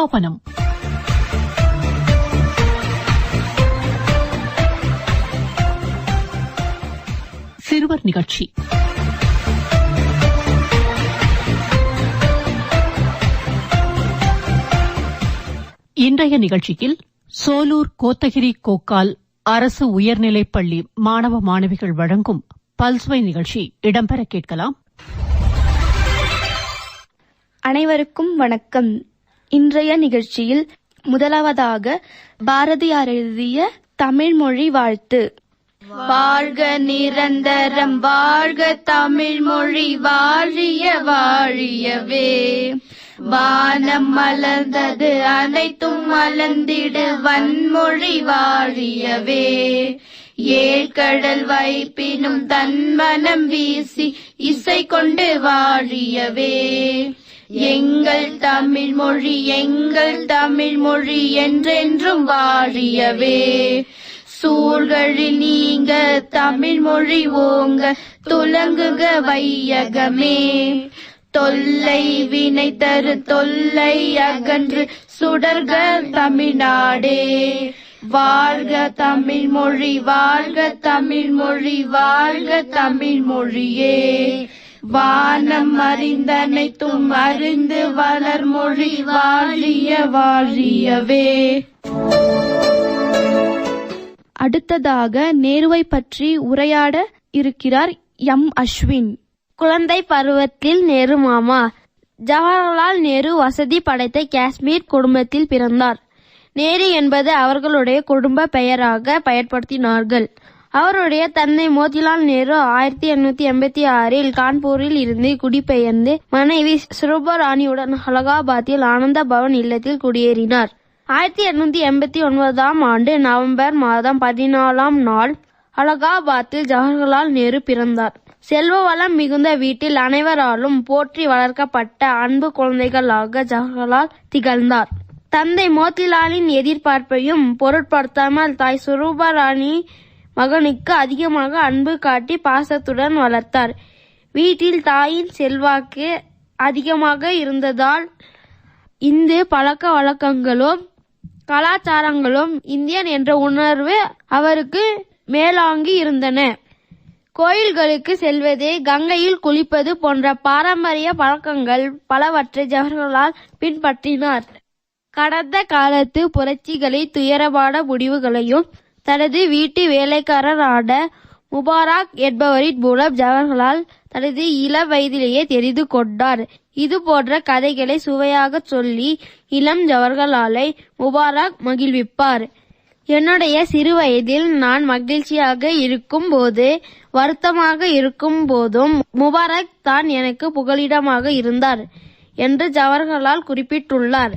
பூங்காவனம் சிறுவர் நிகழ்ச்சி. இன்றைய நிகழ்ச்சியில் சோலூர் கோத்தகிரி கோக்கால் அரசு உயர்நிலைப்பள்ளி மாணவ மாணவிகள் வழங்கும் பல்சுவை நிகழ்ச்சி இடம்பெற கேட்கலாம். அனைவருக்கும் வணக்கம். இன்றைய நிகழ்ச்சியில் முதலாவதாக பாரதியார் எழுதிய தமிழ் மொழி வாழ்த்து. வாழ்க நிரந்தரம் வாழ்க தமிழ் மொழி வாழிய வாழியவே. வானம் மலர்ந்தது அனைத்தும் மலர்ந்திடு வன்மொழி வாழியவே. ஏழ்கடல் வைப்பினும் தன்மனம் வீசி இசை கொண்டு வாழியவே. எங்கள் தமிழ் மொழி எங்கள் தமிழ் மொழி என்றென்றும் வாழியவே. சூழ்களில் நீங்க தமிழ் மொழி ஓங்க துலங்குக வையகமே. தொல்லை வினை தரு தொல்லை அகன்று சுடர்க தமிழ்நாடே. வாழ்க தமிழ் மொழி வாழ்க தமிழ் மொழி வாழ்க தமிழ் மொழியே. வானம் அறிந்தனைத்தும் அறிந்து வளர் மொழி வாழிய வாழியவே. அடுத்ததாக நேருவை பற்றி உரையாட இருக்கிறார் எம். அஸ்வின். குழந்தை பருவத்தில் நேரு மாமா. ஜவஹர்லால் நேரு வசதி படைத்த காஷ்மீர் குடும்பத்தில் பிறந்தார். நேரு என்பது அவர்களுடைய குடும்ப பெயராக பயன்படுத்தினார்கள். அவருடைய தந்தை மோதிலால் நேரு ஆயிரத்தி எண்ணூத்தி எண்பத்தி ஆறில் கான்பூரில் இருந்து குடிபெயர்ந்து மனைவி சுரூபராணியுடன் அலகாபாத்தில் ஆனந்த பவன் இல்லத்தில் குடியேறினார். ஆயிரத்தி எண்ணூத்தி எண்பத்தி ஒன்பதாம் ஆண்டு நவம்பர் மாதம் பதினாலாம் நாள் அலகாபாத்தில் ஜவஹர்லால் நேரு பிறந்தார். செல்வ வளம் மிகுந்த வீட்டில் அனைவராலும் போற்றி வளர்க்கப்பட்ட அன்பு குழந்தைகளாக ஜவஹர்லால் திகழ்ந்தார். தந்தை மோத்திலாலின் எதிர்பார்ப்பையும் பொருட்படுத்தாமல் தாய் சுரூபராணி மகனுக்கு அதிகமாக அன்பு காட்டி பாசத்துடன் வளர்த்தார். வீட்டில் தாயின் செல்வாக்கு அதிகமாக இருந்ததால் இந்து பழக்க வழக்கங்களும் கலாச்சாரங்களும் இந்தியன் என்ற உணர்வு அவருக்கு மேலாங்கி இருந்தன. கோயில்களுக்கு செல்வது கங்கையில் குளிப்பது போன்ற பாரம்பரிய பழக்கங்கள் பலவற்றை ஜவஹர்லால் பின்பற்றினார். கடந்த காலத்து புரட்சிகளை துயரமான முடிவுகளையும் தனது வீட்டு வேலைக்காரரான முபாராக் என்பவரின் மூலம் ஜவஹர்லால் தனது இள வயதிலேயே தெரிந்து கொண்டார். இது போன்ற கதைகளை சுவையாக சொல்லி இளம் ஜவஹர்லாலை முபாராக் மகிழ்விப்பார். என்னுடைய சிறு வயதில் நான் மகிழ்ச்சியாக இருக்கும் போது வருத்தமாக இருக்கும் போதும் முபாரக் தான் எனக்கு புகலிடமாக இருந்தார் என்று ஜவஹர்லால் குறிப்பிட்டுள்ளார்.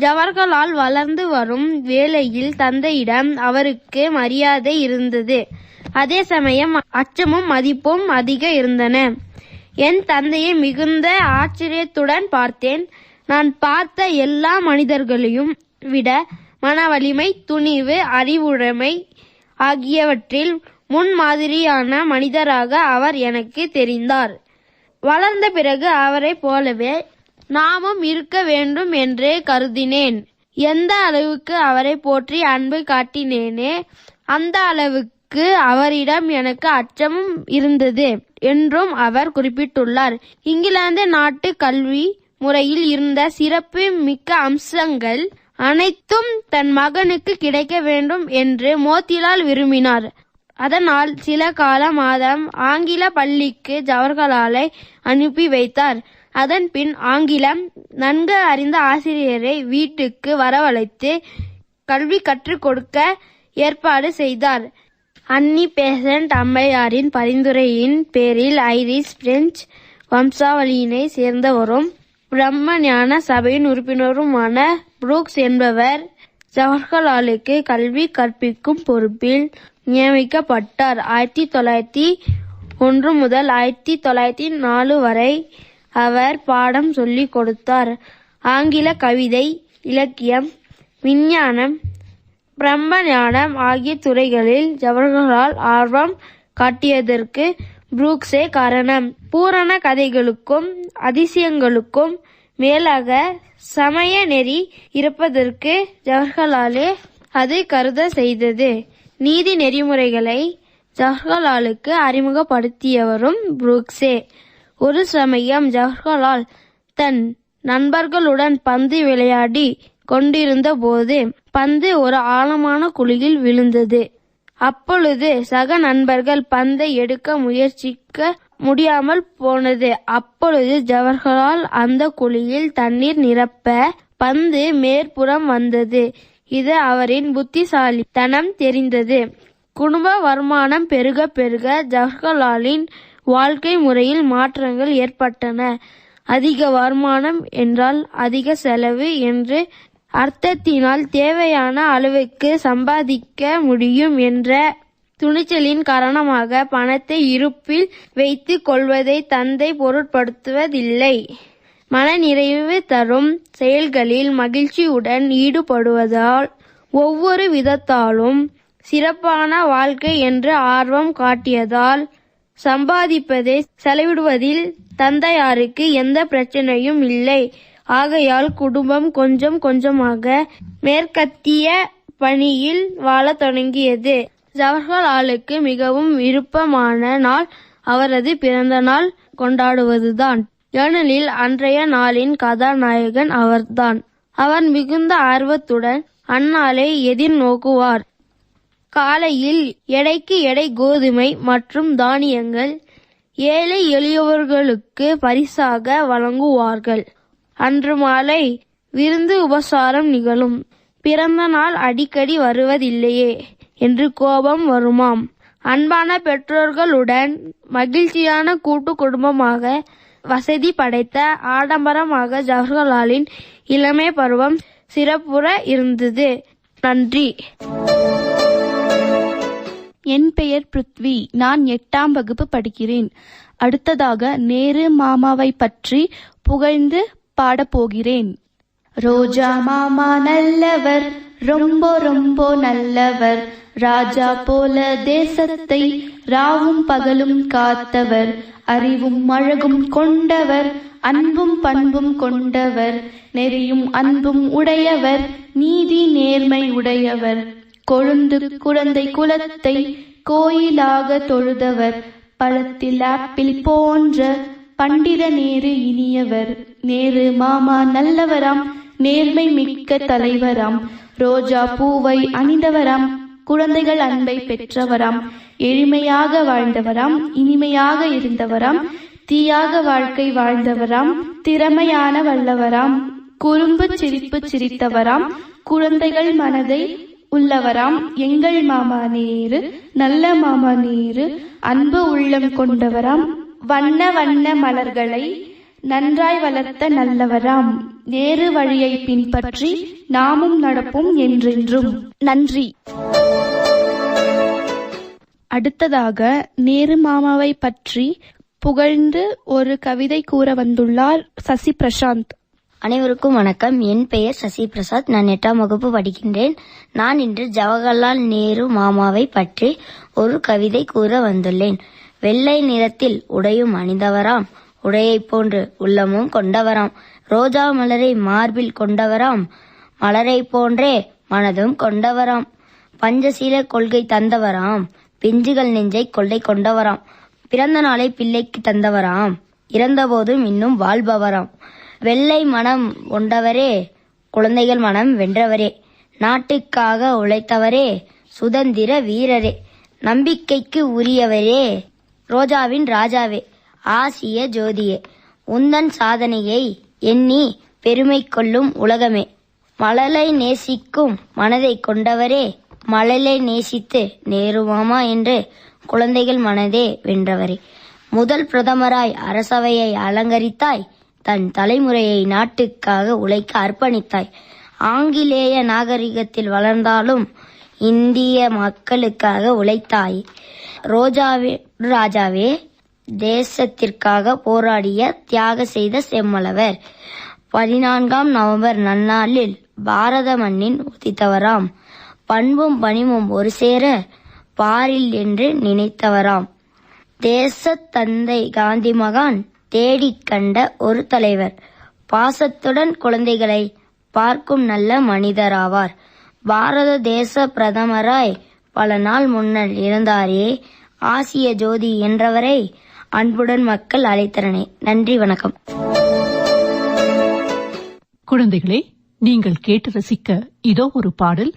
ஜவஹர்லால் வளர்ந்து வரும் வேளையில் தந்தையிடம் அவருக்கு மரியாதை இருந்தது. அதே சமயம் அச்சமும் மதிப்பும் அதிக இருந்தன. என் தந்தையை மிகுந்த ஆச்சரியத்துடன் பார்த்தேன். நான் பார்த்த எல்லா மனிதர்களையும் விட மன வலிமை துணிவு அறிவுடைமை ஆகியவற்றில் முன்மாதிரியான மனிதராக அவர் எனக்கு தெரிந்தார். வளர்ந்த பிறகு அவரைப் போலவே நாமும் இருக்க வேண்டும் என்றே கருதினேன். எந்த அளவுக்கு அவரை போற்றி அன்பு காட்டினேனே அந்த அளவுக்கு அவரிடம் எனக்கு அச்சமும் இருந்தது என்றும் அவர் குறிப்பிட்டுள்ளார். இங்கிலாந்து நாட்டு கல்வி முறையில் இருந்த சிறப்பு மிக்க அம்சங்கள் அனைத்தும் தன் மகனுக்கு கிடைக்க வேண்டும் என்று மோத்திலால் விரும்பினார். அதனால் சில கால மாதம் ஆங்கில பள்ளிக்கு ஜவஹர்லாலை அனுப்பி வைத்தார். அதன் பின் ஆங்கிலம் நன்கு அறிந்த ஆசிரியரை வீட்டுக்கு வரவழைத்து கல்வி கற்றுக் கொடுக்க ஏற்பாடு செய்தார். அன்னி பேசன்ட் அம்மையாரின் பரிந்துரையின் பேரில் ஐரிஷ் பிரெஞ்சு வம்சாவளியினை சேர்ந்தவரும் பிரம்ம ஞான சபையின் உறுப்பினருமான புரூக்ஸ் என்பவர் ஜவஹர்லாலுக்கு கல்வி கற்பிக்கும் பொறுப்பில் நியமிக்கப்பட்டார். ஆயிரத்தி தொள்ளாயிரத்தி ஒன்று முதல் ஆயிரத்தி தொள்ளாயிரத்தி நாலு வரை அவர் பாடம் சொல்லிக் கொடுத்தார். ஆங்கில கவிதை இலக்கியம் விஞ்ஞானம் பிரம்ம ஞானம் ஆகிய துறைகளில் ஜவஹர்லால் ஆர்வம் காட்டியதற்கு புரூக்ஸே காரணம். பூரண கதைகளுக்கும் அதிசயங்களுக்கும் மேலாக சமய நெறி இருப்பதற்கு ஜவஹர்லாலே அது கருத செய்தது. நீதி நெறிமுறைகளை ஜவஹர்லாலுக்கு அறிமுகப்படுத்தியவரும் புரூக்ஸே. ஒரு சமயம் ஜவஹர்லால் தன் நண்பர்களுடன் பந்து விளையாடி கொண்டிருந்த போது பந்து ஒரு ஆழமான குழியில் விழுந்தது. அப்பொழுது சக நண்பர்கள் பந்தை எடுக்க முயற்சிக்க முடியாமல் போனது. அப்பொழுது ஜவஹர்லால் அந்த குழியில் தண்ணீர் நிரப்ப பந்து மேற்புறம் வந்தது. இது அவரின் புத்திசாலித்தனம் தெரிந்தது. குடும்ப வருமானம் பெருக பெருக ஜவஹர்லாலின் வாழ்க்கை முறையில் மாற்றங்கள் ஏற்பட்டன. அதிக வருமானம் என்றால் அதிக செலவு என்று அர்த்தத்தினால் தேவையான அளவுக்கு சம்பாதிக்க முடியும் என்ற துணிச்சலின் காரணமாக பணத்தை இருப்பில் வைத்து கொள்வதை தந்தை பொருட்படுத்துவதில்லை. மனநிறைவு தரும் செயல்களில் மகிழ்ச்சியுடன் ஈடுபடுவதால் ஒவ்வொரு விதத்தாலும் சிறப்பான வாழ்க்கை என்று ஆர்வம் காட்டியதால் சம்பாதிப்பதை செலவிடுவதில் தந்தையாருக்கு எந்த பிரச்சனையும் இல்லை. ஆகையால் குடும்பம் கொஞ்சம் கொஞ்சமாக மேற்கத்திய பணியில் வாழத் தொடங்கியது. ஜவஹர்லாலுக்கு மிகவும் விருப்பமான நாள் அவரது பிறந்த நாள் கொண்டாடுவதுதான். ஏனெனில் அன்றைய நாளின் கதாநாயகன் அவர்தான். அவர் மிகுந்த ஆர்வத்துடன் அந்நாளை எதிர்நோக்குவார். காலையில் எடைக்கு எடை கோதுமை மற்றும் தானியங்கள் ஏழை எளியவர்களுக்கு பரிசாக வழங்குவார்கள். அன்று மாலை விருந்து உபசாரம் நிகழும். பிறந்த நாள் அடிக்கடி வருவதில்லையே என்று கோபம் வருமாம். அன்பான பெற்றோர்களுடன் மகிழ்ச்சியான கூட்டு குடும்பமாக வசதி படைத்த ஆடம்பரமாக ஜவஹர்லாலின் இளமை பருவம் சிறப்புற இருந்தது. நன்றி. என் பெயர் பிருத்வி. நான் எட்டாம் வகுப்பு படிக்கிறேன். அடுத்ததாக நேரு மாமாவை பற்றி புகழ்ந்து பாடப்போகிறேன். ரோஜா மாமா நல்லவர் ரொம்ப ரொம்ப நல்லவர். ராஜா போல தேசத்தை ராவும் பகலும் காத்தவர். அறிவும் அழகும் கொண்டவர் அன்பும் பண்பும் கொண்டவர். நெறியும் அன்பும் உடையவர் நீதி நேர்மை உடையவர். கொழுந்து குழந்தை குலத்தை கோயிலாக தொழுதவர். பழத்தில் ஆப்பிள் போன்ற பண்டித நேரு இனியவர். நேரு மாமா நல்லவராம் நேர்மை மிக்க தலைவராம். ரோஜா பூவை அணிந்தவராம் குழந்தைகள் அன்பை பெற்றவராம். எளிமையாக வாழ்ந்தவராம் இனிமையாக இருந்தவராம். தீயாக வாழ்க்கை வாழ்ந்தவராம் திறமையான வல்லவராம். குறும்பு சிரிப்பு சிரித்தவராம். குழந்தைகள் மனதை உள்ளவராம் எங்கள் மாமா நேரு நல்ல மாமா நேரு அன்பு உள்ளம் கொண்டவராம் வண்ண வண்ண மலர்களை நன்றாய் வளர்த்த நல்லவராம். நேரு வழியை பின்பற்றி நாமும் நடப்போம் என்றென்றும். நன்றி. அடுத்ததாக நேரு மாமாவை பற்றி புகழ்ந்து ஒரு கவிதை கூற வந்துள்ளார் சசி பிரசாந்த். அனைவருக்கும் வணக்கம். என் பெயர் சசி பிரசாத் நான் எட்டாம் வகுப்பு படிக்கின்றேன். நான் இன்று ஜவஹர்லால் நேரு மாமாவை பற்றி ஒரு கவிதை கூற வந்துள்ளேன். வெள்ளை நிறத்தில் உடையும் அணிந்தவராம் உடையைப் போன்று உள்ளமும் கொண்டவராம். ரோஜா மலரை மார்பில் கொண்டவராம் மலரை போன்றே மனதும் கொண்டவராம். பஞ்சசீல கொள்கை தந்தவராம் பிஞ்சுகள் நெஞ்சை கொள்ளை கொண்டவராம். பிறந்த நாளை பிள்ளைக்கு தந்தவராம். இறந்தபோதும் இன்னும் வாழ்பவராம். வெள்ளை மனம் கொண்டவரே குழந்தைகள் மனம் வென்றவரே நாட்டுக்காக உழைத்தவரே சுதந்திர வீரரே நம்பிக்கைக்கு உரியவரே ரோஜாவின் ராஜாவே ஆசிய ஜோதியே உந்தன் சாதனையை எண்ணி பெருமை கொள்ளும் உலகமே. மழலை நேசிக்கும் மனதை கொண்டவரே மழலை நேசித்து நேருமாமா என்று குழந்தைகள் மனதே வென்றவரே. முதல் பிரதமராய் அரசவையை அலங்கரித்தாய் தன் தலைமுறையை நாட்டுக்காக உழைக்க அர்ப்பணித்தாய். ஆங்கிலேய நாகரிகத்தில் வளர்ந்தாலும் இந்திய மக்களுக்காக உழைத்தாய். ரோஜாவே ராஜாவே தேசத்திற்காக போராடிய தியாக செய்த செம்மலவர். பதினான்காம் நவம்பர் நன்னாளில் பாரத மண்ணின் உதித்தவராம். பண்பும் பணிவும் ஒரு சேர பாரில் என்று நினைத்தவராம். தேச தந்தை காந்தி மகான் தேடிக் கண்ட ஒரு தலைவர். பாசத்துடன் குழந்தைகளை பார்க்கும் நல்ல மனிதராவார். பாரத தேச பிரதமராய் பல நாள் முன்னர் இருந்தாரே. ஆசிய ஜோதி என்றவரை அன்புடன் மக்கள் அழைத்தரனே நன்றி வணக்கம். குழந்தைகளே நீங்கள் கேட்டு ரசிக்க இதோ ஒரு பாடல்.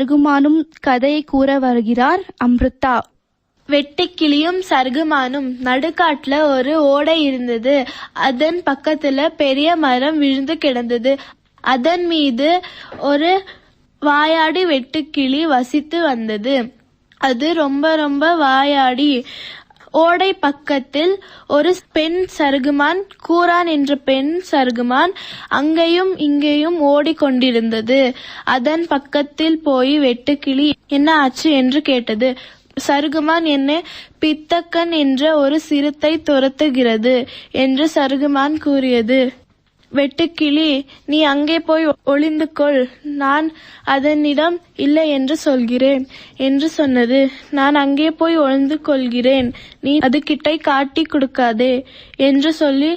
சருகுமானும் கதையை கூற வருகிறார் அம்ருதா. வெட்டுக்கிளியும் சருகுமானும் நடுக்காட்டுல ஒரு ஓடை இருந்தது. அதன் பக்கத்துல பெரிய மரம் விழுந்து கிடந்தது. அதன் மீது ஒரு வாயாடி வெட்டுக்கிளி வசித்து வந்தது. அது ரொம்ப ரொம்ப வாயாடி ஓடை பக்கத்தில் ஒரு பெண் சருகுமான் கூரான் என்ற பெண் சருகுமான் அங்கேயும் இங்கேயும் ஓடிக்கொண்டிருந்தது. அதன் பக்கத்தில் போய் வெட்டுக்கிளி என்ன ஆச்சு என்று கேட்டது. சருகுமான் என்னை பித்தக்கன் என்ற ஒரு சிறுத்தை துரத்துகிறது என்று சருகுமான் கூறியது. வெட்டுக்கிளி நீ அங்கே போய் ஒளிந்து கொள் நான் அதனிடம் இல்லை என்று சொல்கிறேன் என்று சொன்னது. நான் அங்கே போய் ஒளிந்து கொள்கிறேன் நீ அது கிட்டை காட்டி கொடுக்காதே என்று சொல்லி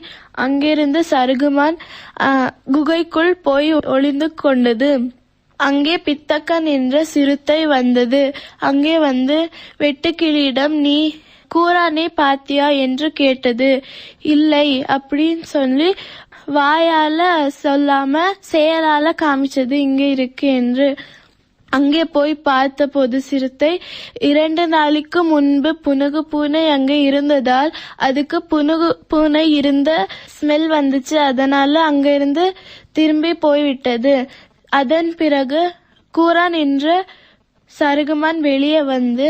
அங்கிருந்து சருகுமான் குகைக்குள் போய் ஒளிந்து கொண்டது அங்கே பித்தக்கன் என்ற சிறுத்தை வந்தது. அங்கே வந்து வெட்டுக்கிளியிடம் நீ கூரானே பாத்தியா? என்று கேட்டது. இல்லை அப்படின்னு சொல்லி வாயால சொல்லாம செயலால காமிச்சது இங்கே இருக்கு என்று. அங்கே போய் பார்த்த பொது சிறுத்தை இரண்டு நாளைக்கு முன்பு புனுகு பூனை அங்கே இருந்ததால் அதுக்கு புனுகு பூனை இருந்த ஸ்மெல் வந்துச்சு. அதனால அங்கிருந்து திரும்பி போய்விட்டது. அதன் பிறகு கூரான் என்ற சருகுமான் வெளியே வந்து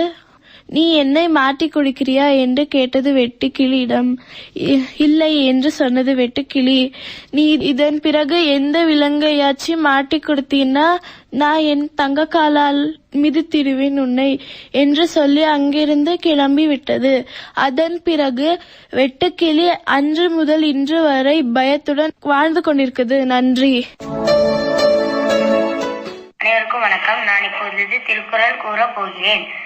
நீ என்னை மாட்டி குடிக்கிறியா என்று கேட்டது வெட்டுக்கிளியிடம். "இ- இல்லை என்று சொன்னது வெட்டுக்கிளி. நீ இதன் பிறகு எந்த விலங்கையாச்சும் மாட்டி கொடுத்தீன்னா நான் என் தங்க காலால் மிதித்திடுவேன் உன்னை என்று சொல்லி அங்கிருந்து கிளம்பி விட்டது அதன் பிறகு வெட்டுக்கிளி அன்று முதல் இன்று வரை பயத்துடன் வாழ்ந்து கொண்டிருக்கிறது நன்றி. அனைவருக்கும் வணக்கம். நான் இப்பொழுது திருக்குறள் கூற போகிறேன்.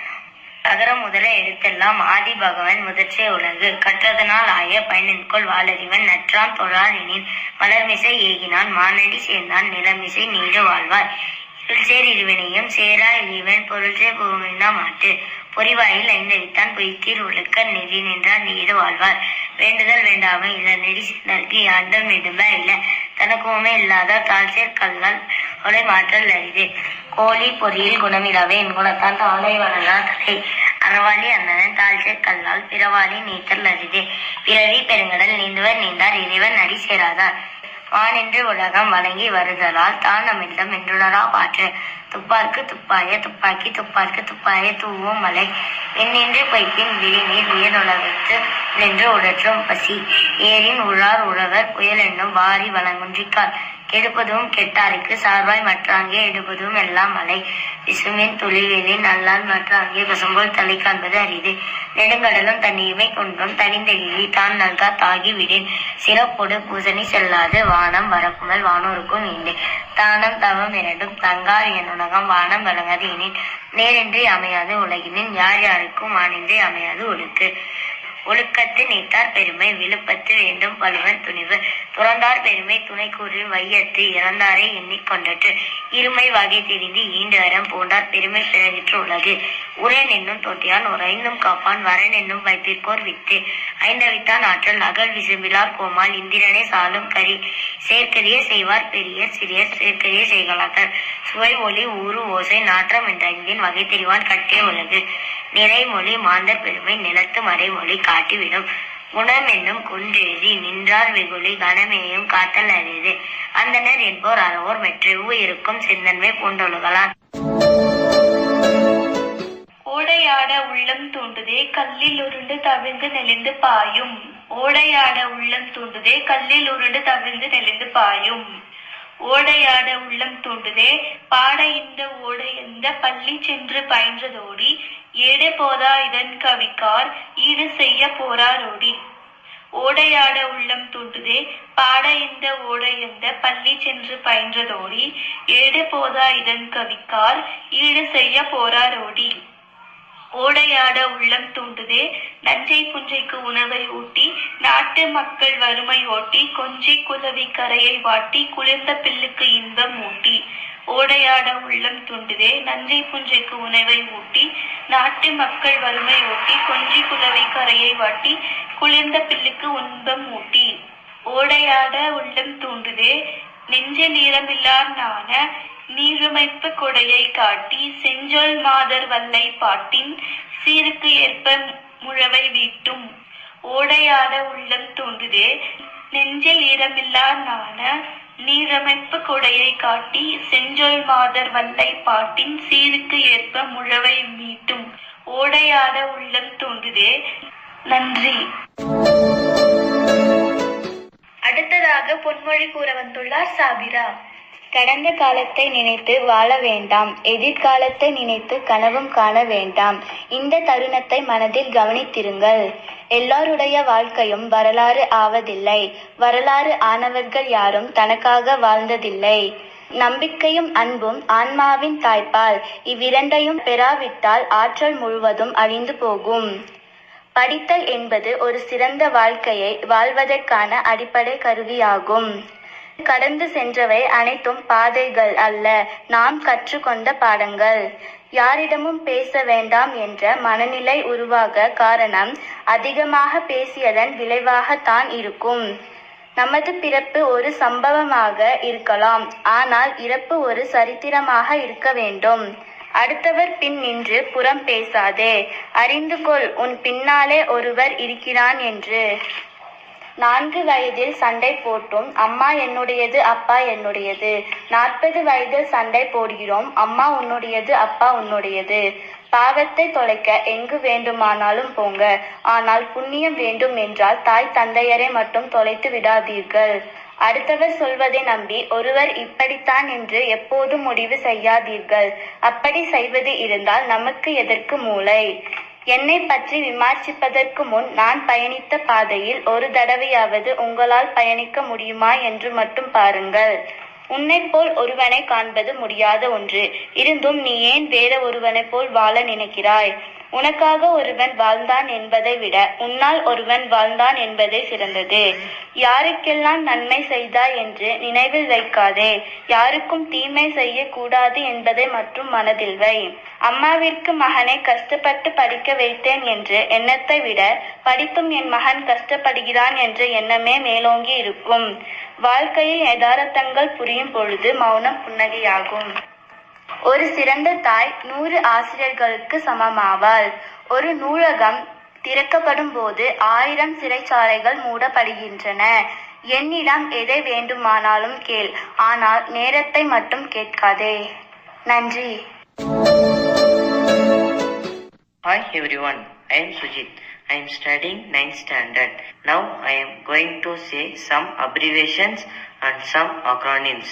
அகர முதல எழுத்தெல்லாம் ஆதி பகவன் முதற்றே உலகு? கற்றதனால் ஆய பயனின்கொள் வாழறிவன். நற்றான் தொழான் எனின் மலர்மிசை ஏகினான். மானடி சேர்ந்தான். நிலமிசை நீடு வாழ்வார். இருள்சேர் இருவினையும் சேரா இழிவன் பொருள்சே பூமின்தான் மாட்டு. பொறிவாயில் ஐந்தவித்தான் பொய்த்தீர் ஒழுக்க நெறி நின்றார் நீடு வாழ்வார். வேண்டுதல் வேண்டாமை இல்ல நெறி சின்னருக்கு யாண்டும் நெடும்ப இல்ல தனக்குமே இல்லாத தாழ்சேர் கல்லால் கொலை மாற்றல் அரிது. கோழி பொறியில் குணமிடவே என் குணத்தான் தாளை வளர்ந்தான் தலை அறவாளி அண்ணன் தாழ்சேர் கல்லால் பிறவாளி நீத்தல் அரிது. பிறவி பெருங்கடல் நீந்துவர் நீந்தார் இறைவன் அடி சேராதார் வானின்று உலகம் வழங்கி வருதலால் தான் அமிர்தம் என்றுணரா பாற்று. துப்பார்க்கு துப்பாய துப்பாக்கி துப்பார்க்கு துப்பாய தூவும் மலை. வெண்ணின்று பைப்பின் விரிநீர் வியனுலகத்து நின்று உடற்றும் பசி. ஏரின் உழார் உழவர் புயல் என்னும் வாரி வழங்குன்றிக்கால் கெடுப்பதும் கெட்டாருக்கு சார்பாய் மற்றாங்கே எடுப்பதும் எல்லாம் மலை. விசுமின் துளிவெளின் நல்லால் மற்றாங்கே பசும்போல் தலை காண்பது அரிது. நெடுங்கடலும் தண்ணீர்மை கொண்டும் தனிந்தெழி தான் நல்கா தாகி விடேன். சிறப்பொடு பூசணி செல்லாது வானம் வரக்குமல் வானோருக்கும் இல்லை தானம் தவம் இரண்டும் தங்கார் என் உலகம் வானம் வழங்காது எனின் நேரின்றி அமையாது உலகினின் யார் யாருக்கும் வானின்றி அமையாது ஒழுக்கு. ஒழுக்கத்து நீத்தார் பெருமை விழுப்பத்து வேண்டும் பழுவன் துணிவு. துறந்தார் பெருமை துணை கூறி வையத்து இறந்தாரை எண்ணிக்கொண்டற்று இருமை வகை தெரிந்து ஈண்டு அறம் பூண்டார் பெருமை பிறவிற்று உலகு. உரன் என்னும் தொட்டியான் உறைந்தும் காப்பான் வரன் என்னும் வைப்பிற்கோர் வித்து. ஐந்தவித்தான் ஆற்றல் அகல் விசும்பிலார் கோமால் இந்திரனை சாலும் கரி. சேர்க்கரிய செய்வார் பெரியர் சிறியர் சேர்க்கரிய செய்கலாக்கர் சுவை ஒளி ஊறு ஓசை நாற்றம் என்ற ஐந்தின் வகை தெரிவான் கட்டே உலகு. நிறைமொழி மாந்தர் பெருமை நிலத்து மறைமொழி காட்டிவிடும். குணம் என்னும் குன்றேறி நின்றார் வெகுளி கணமேயும் காத்தல் அறிது அந்தனர் என்போர் அறவோர் மெற்றவு இருக்கும் சிந்தன்மை பூண்டொழுகலாம் ஓடையாட உள்ளம் தூண்டுதே கல்லில் உருண்டு தவிழ்ந்து நெளிந்து பாயும். ஓடையாட உள்ளம் தூண்டுதே கல்லில் உருண்டு தவிழ்ந்து நெளிந்து பாயும். ஓடையாட உள்ளம் தூண்டுதே பாட இந்த ஓடை எந்த பள்ளி சென்று பயின்றதோடி. ஏட போதா இதன் கவிக்கார் ஈடு செய்ய போராரோடி ஓடையாட உள்ளம் தூண்டுதே பாட இந்த ஓடை எந்த பள்ளி சென்று பயின்றதோடி. ஏடு போதா இதன் கவிக்கார் ஈடு செய்ய போராரோடி ஓடையாட உள்ளம் தூண்டுதே நஞ்சை புஞ்சைக்கு உணவை ஊட்டி நாட்டு மக்கள் வறுமை ஓட்டி கொஞ்சி குலவி கரையை வாட்டி குளிர்ந்த பில்லுக்கு இன்பம் ஊட்டி. ஓடையாட உள்ளம் தூண்டுதே நஞ்சை புஞ்சைக்கு உணவை ஊட்டி நாட்டு மக்கள் வறுமை ஓட்டி கொஞ்சி குலவி கரையை வாட்டி குளிர்ந்த பில்லுக்கு இன்பம் ஊட்டி. ஓடையாட உள்ளம் தூண்டுதே நெஞ்ச நீரமில்லார் நான நீருமைப்பு கொடையை காட்டி செஞ்சொல் மாதர் வல்லை பாட்டின் சீருக்கு ஏற்ப முழவை வீட்டும். ஓடையாட உள்ளம் தூண்டுதே நெஞ்சில் ஈரமில்லா நாண நீரமைப்பு கொடையை காட்டி செஞ்சொல் மாதர் வல்லை பாட்டின் சீருக்கு ஏற்ப முழவை மீட்டும். ஓடையாட உள்ளம் தோன்றுதே. நன்றி. அடுத்ததாக பொன்மொழி கூற வந்துள்ளார் சாபிரா. கடந்த காலத்தை நினைத்து வாழ வேண்டாம். எதிர்காலத்தை நினைத்து கனவும் காண வேண்டாம். இந்த தருணத்தை மனதில் கவனித்திருங்கள். எல்லாருடைய வாழ்க்கையும் வரலாறு ஆவதில்லை. வரலாறு ஆனவர்கள் யாரும் தனக்காக வாழ்ந்ததில்லை. நம்பிக்கையும் அன்பும் ஆன்மாவின் தாய்ப்பால். இவ்விரண்டையும் பெறாவிட்டால் ஆற்றல் முழுவதும் அழிந்து போகும். படித்தல் என்பது ஒரு சிறந்த வாழ்க்கையை வாழ்வதற்கான அடிப்படை கருவியாகும். கடந்து சென்றவை அனைத்தும் பாதைகள் அல்ல. நாம் கற்றுக்கொண்ட பாடங்கள். யாரிடமும் பேச வேண்டாம் என்ற மனநிலை உருவாக காரணம் அதிகமாக பேசியதன் விளைவாகத்தான் இருக்கும். நமது பிறப்பு ஒரு சம்பவமாக இருக்கலாம். ஆனால் இறப்பு ஒரு சரித்திரமாக இருக்க வேண்டும். அடுத்தவர் பின் நின்று புறம் பேசாதே. அறிந்து கொள் உன் பின்னாலே ஒருவர் இருக்கிறான் என்று. நான்கு வயதில் சண்டை போட்டோம். அம்மா என்னுடையது அப்பா என்னுடையது. நாற்பது வயதில் சண்டை போடுகிறோம். அம்மா உன்னுடையது அப்பா உன்னுடையது. பாவத்தை தொலைக்க எங்கு வேண்டுமானாலும் போங்க. ஆனால் புண்ணியம் வேண்டும் என்றால் தாய் தந்தையரை மட்டும் தொலைத்து விடாதீர்கள். அடுத்தவர் சொல்வதை நம்பி ஒருவர் இப்படித்தான் என்று எப்போதும் முடிவு செய்யாதீர்கள். அப்படி செய்வது இருந்தால் நமக்கு எதற்கு மூளை? என்னை பற்றி விமர்சிப்பதற்கு முன் நான் பயணித்த பாதையில் ஒரு தடவையாவது உங்களால் பயணிக்க முடியுமா என்று மட்டும் பாருங்கள். உன்னைப் போல் ஒருவனை காண்பது முடியாத ஒன்று. இருந்தும் நீ ஏன் வேற ஒருவனைப் போல் வாழ நினைக்கிறாய்? உனக்காக ஒருவன் வாழ்ந்தான் என்பதை விட உன்னால் ஒருவன் வாழ்ந்தான் என்பதே சிறந்தது. யாருக்கெல்லாம் நன்மை செய்தாய் என்று நினைவில் வைக்காதே. யாருக்கும் தீமை செய்யக்கூடாது என்பதை மற்றும் மனதில் வை அம்மாவிற்கு மகனை கஷ்டப்பட்டு படிக்க வைத்தேன் என்று எண்ணத்தை விட படித்தும் என் மகன் கஷ்டப்படுகிறான் என்ற எண்ணமே மேலோங்கி இருக்கும். வாழ்க்கையில் யதார்த்தங்கள் புரியும் பொழுது மௌனம் புன்னகையாகும். ஒரு சிறந்த தாய் நூறு ஆசிரியர்களுக்கு சமமாவாள் ஒரு நூலகம் திறக்கப்படும் போது ஆயிரம் சிறைச்சாலைகள் மூடப்படுகின்றன என்னிடம் எதை வேண்டுமானாலும் கேள் ஆனால் நேரத்தை மட்டும் கேட்காதே நன்றி Hi everyone, I am Sujit. I am studying 9th standard. Now I am going to say some abbreviations and some acronyms.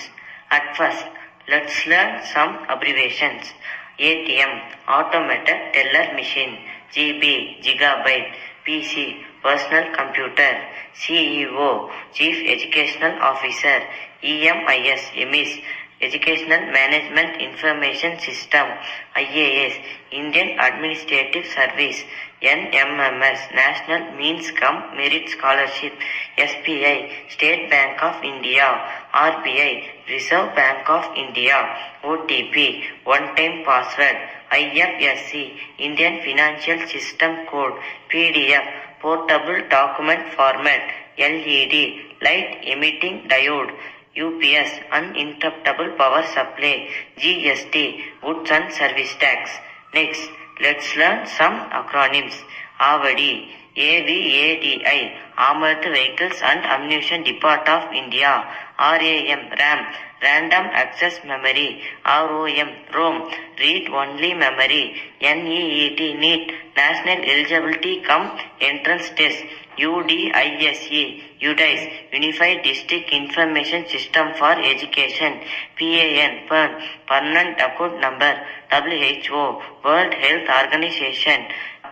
At first, let's learn some abbreviations. ATM, Automated Teller Machine. GB, Gigabyte. PC, Personal Computer. CEO, Chief Educational Officer. EMIS, EMIS, Educational Management Information System, IAS, Indian Administrative Service, NMMS, National Means Cum Merit Scholarship, SBI, State Bank of India, RBI, Reserve Bank of India, OTP, One-Time Password, IFSC, Indian Financial System Code, PDF, Portable Document Format, LED, Light Emitting Diode, UPS, Uninterruptible Power Supply, GST, Goods and Service Tax. Next, let's learn some acronyms. AVADI, AVADI, Armored Vehicles and Ammunition Depart of India, RAM, RAM, Random Access Memory, ROM, ROM, Read Only Memory, NEET, NEET, National Eligibility Cum Entrance Test, UDISE, UDICE, Unified District Information System for Education, PAN, PERN, Permanent Account Number, WHO, World Health Organization,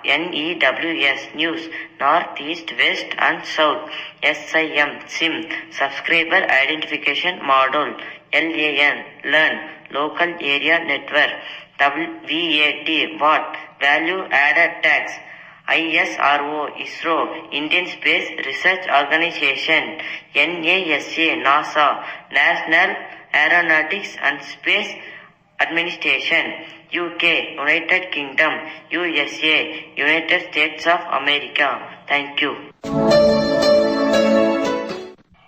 NEWS, News, North, East, West and South, SIM, SIM, Subscriber Identification Module, LAN, Learn, Local Area Network, VAT, Watt, Value Added Tax, ISRO ISRO Indian space research organisation NASA NASA national aeronautics and space administration UK United Kingdom USA United States of America thank you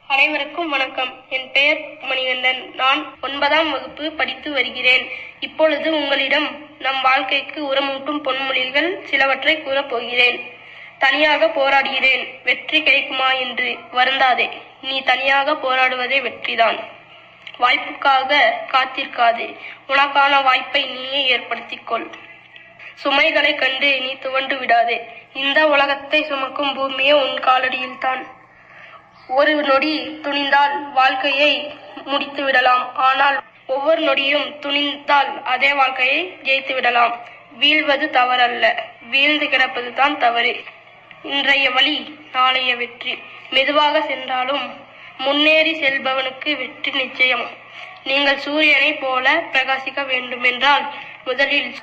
அனைவருக்கும் வணக்கம் என் பெயர் மணிகண்டன் நான் ஒன்பதாம் வகுப்பு படித்து வருகிறேன் இப்பொழுது உங்களிடம் நம் வாழ்க்கைக்கு உரமூட்டும் பொன்மொழிகள் சிலவற்றை கூறப் போகிறேன். தனியாக போராடுகிறேன். வெற்றி கிடைக்குமா என்று வருந்தாதே. நீ தனியாக போராடுவதே வெற்றிதான். வாய்ப்புக்காக காத்திருக்காதே. உனக்கான வாய்ப்பை நீயே ஏற்படுத்திக் கொள் சுமைகளை கண்டு நீ துவண்டு விடாதே. இந்த உலகத்தை சுமக்கும் பூமியே உன் காலடியில்தான். ஒரு நொடி துணிந்தால் வாழ்க்கையை முடித்து விடலாம் ஆனால் ஒவ்வொரு நொடியும் துணிந்தால் அதே வாழ்க்கையை ஜெயித்து விடலாம். வீழ்வது தவறல்ல. வீழ்ந்து கிடப்பது தான் தவறு. இன்றைய வழி நாளைய வெற்றி. மெதுவாக சென்றாலும் முன்னேறி செல்பவனுக்கு வெற்றி நிச்சயம். நீங்கள் சூரியனைப் போல பிரகாசிக்க வேண்டுமென்றால் முதலில்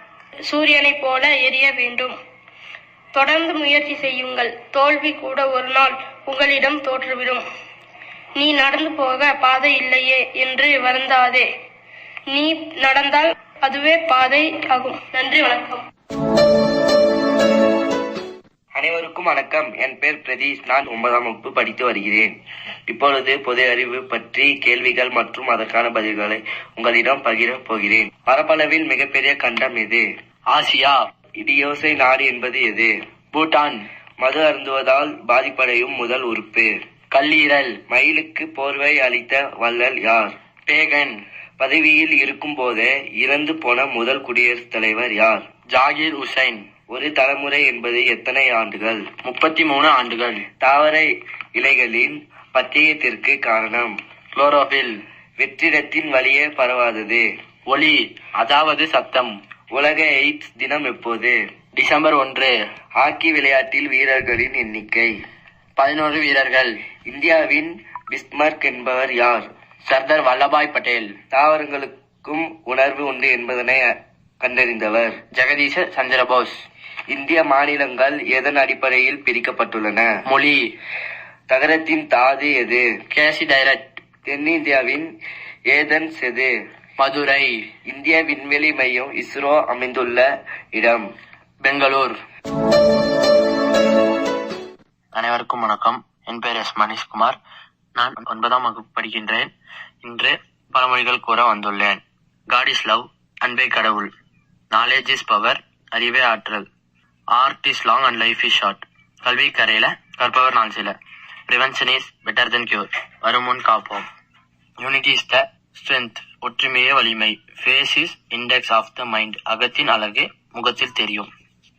சூரியனைப் போல எரிய வேண்டும். தொடர்ந்து முயற்சி செய்யுங்கள். தோல்வி கூட ஒரு நாள் உங்களிடம் தோற்றுவிடும். நீ நடந்து போக பாதை இல்லையே என்று வருந்தாதே. நீ நடந்தால் அதுவே பாதை ஆகும். நன்றி வணக்கம். அனைவருக்கும் வணக்கம். என் பெயர் பிரதீஷ். நான் ஒன்பதாம் வகுப்பு படித்து வருகிறேன். இப்பொழுது பொது அறிவு பற்றி கேள்விகள் மற்றும் அதற்கான பதில்களை உங்களிடம் பகிரப் போகிறேன். பரப்பளவில் மிகப்பெரிய கண்டம் எது? ஆசியா. இடியோசை நாடு என்பது எது? பூட்டான். மது அருந்துவதால் பாதிப்படையும் முதல் உறுப்பு. கல்லீரல். மயிலுக்கு போர்வை அளித்த வள்ளல் யார்? பேகன் பதவியில் இருக்கும் போதே இறந்து போன முதல் குடியரசுத் தலைவர் யார்? ஜாகிர் உசைன். ஒரு தலைமுறை என்பது எத்தனை ஆண்டுகள்? முப்பத்தி மூணு ஆண்டுகள். தாவர இலைகளின் பத்தியத்திற்கு காரணம். குளோரோபில் வெற்றிடத்தின் வழியே பரவாதது. ஒளி. அதாவது சத்தம். உலக எய்ட்ஸ் தினம் எப்போது? டிசம்பர் ஒன்று. ஹாக்கி விளையாட்டில் வீரர்களின் எண்ணிக்கை. பதினோரு வீரர்கள். இந்தியாவின் பிஸ்மார்க் என்பவர் யார்? சர்தார் வல்லபாய் பட்டேல் தாவரங்களுக்கும் உணர்வு உண்டு என்பதனை கண்டறிந்தவர். ஜெகதீஷ சந்திரபோஸ் இந்திய மாநிலங்கள் எதன் அடிப்படையில் பிரிக்கப்பட்டுள்ளன? மொழி தகரத்தின் தாது எது? கேசி டைரக்ட் தென்னிந்தியாவின் ஏதன்ஸ் எது? மதுரை இந்திய விண்வெளி மையம் இஸ்ரோ அமைந்துள்ள இடம். பெங்களூர். அனைவருக்கும் வணக்கம். என் பெயர் எஸ் மணிஷ்குமார். நான் ஒன்பதாம் வகுப்பு படிக்கின்றேன். இன்று பழமொழிகள் கூற வந்துள்ளேன். காட் இஸ் லவ் அன்பே கடவுள். நாலேஜ் இஸ் பவர் அறிவே ஆற்றல். Art is long and life is short கல்வி கரையில கற்பவர் நாள் சில. Prevention is better than cure வருமுன் காப்போம். யூனிட்டி இஸ் த ஸ்ட்ரென்த் ஒற்றுமையே வலிமை. Face is index of the mind அகத்தின் அழகு முகத்தில் தெரியும்.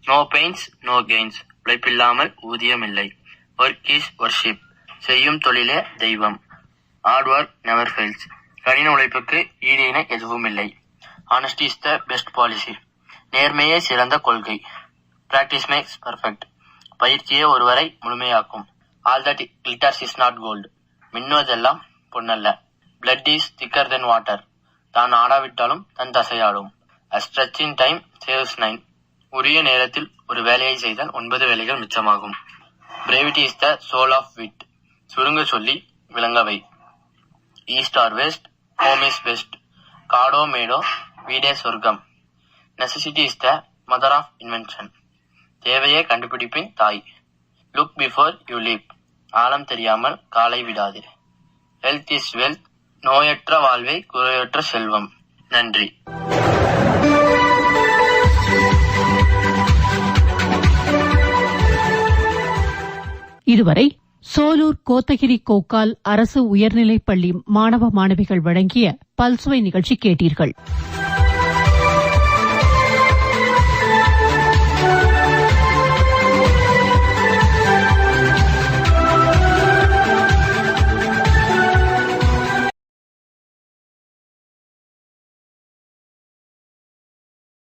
நோ பெயின்ஸ் நோ கெயின்ஸ் உழைப்பில்லாமல் ஊதியம் இல்லை. ஒர்க் இஸ் ஒர்ஷிப் செய்யும் தொழிலே தெய்வம். ஹார்ட் ஒர்க் நெவர் ஃபெயில்ஸ் கடின உழைப்புக்கு ஈடு இணை எதுவும் இல்லை. Honesty is the best policy நேர்மையே சிறந்த கொள்கை. பிராக்டிஸ் மேக்ஸ் பர்ஃபெக்ட் பயிற்சியே ஒருவரை முழுமையாக்கும். All that glitters is not gold மின்னுவதெல்லாம் பொன்னல்ல. Blood is thicker than water தான் ஆடாவிட்டாலும் தன் தசையாடும். A stretch time time saves nine உரிய நேரத்தில் ஒரு வேலையை செய்தால் ஒன்பது வேலைகள் மிச்சமாகும். Brevity is the soul of wit சுருங்க சொல்லி விளங்கவை east or west home is best காடோ மேடோ வீடே சொர்க்கம். Necessity is the mother of invention தேவையே கண்டுபிடிப்பின் தாய். லுக் பிஃபோர் யூ லீப் ஆழம் தெரியாமல் காலை விடாது. ஹெல்த் இஸ் வெல்த் நோயற்ற வாழ்வை குறையற்ற செல்வம். நன்றி. இதுவரை சோலூர் கோத்தகிரி கோக்கால் அரசு உயர்நிலைப் பள்ளி மாணவ மாணவிகள் வழங்கிய பல்சுவை நிகழ்ச்சி கேட்டீர்கள்.